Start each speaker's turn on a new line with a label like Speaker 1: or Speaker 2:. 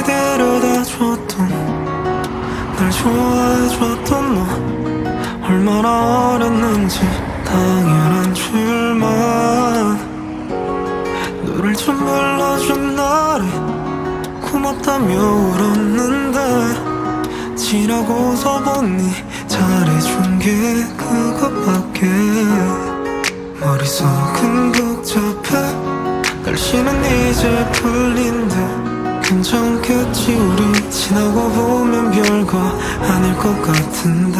Speaker 1: 날 데려다줬던 날 좋아해줬던 너. 얼마나 어렸는지 당연한 줄만. 눈을 좀 물러준 나를 고맙다며 울었는데 지나고서 보니 잘해준 게 그것밖에. 머릿속은 복잡해. 날씨는 이제 풀린 듯 괜찮겠지 우리. 지나고 보면 별거 아닐 것 같은데